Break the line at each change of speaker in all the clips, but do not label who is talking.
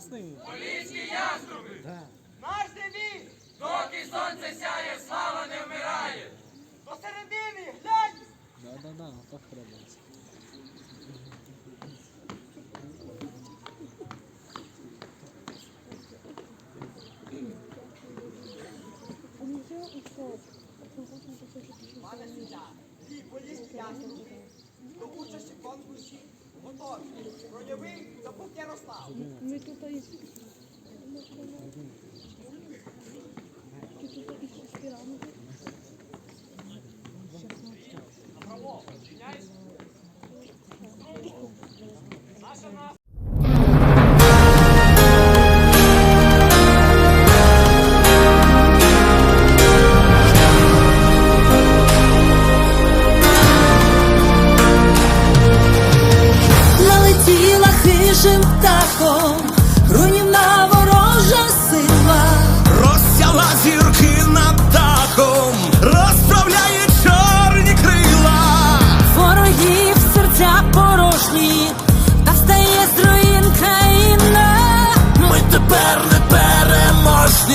обласний.
Поліції яструби!
Да.
Наш девіз!
Доки сонце сяє, слава не вмирає!
Посередині глянь!
Да-да-да, так треба.
Пане суддя, дві поліції яструби, до участі конкурсі Антон, Рольовий, Забук Ярослав.
Ми тут і тут
і.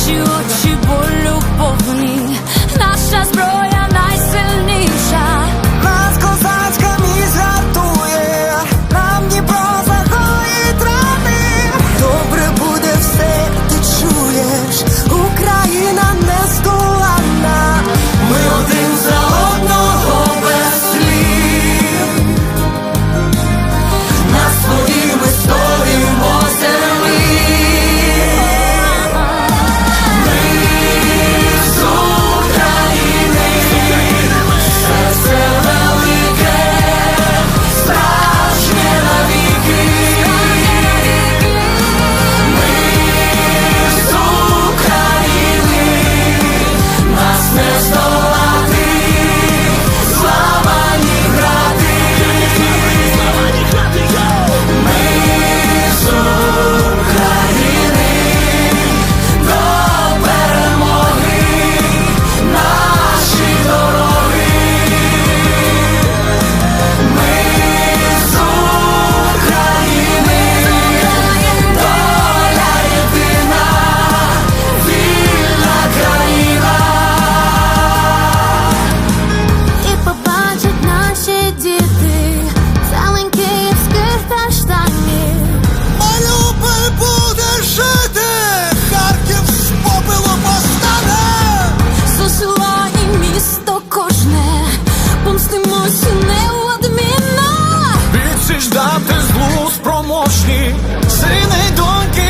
Наші
очі.
сказати злу спроможні, сини й доньки.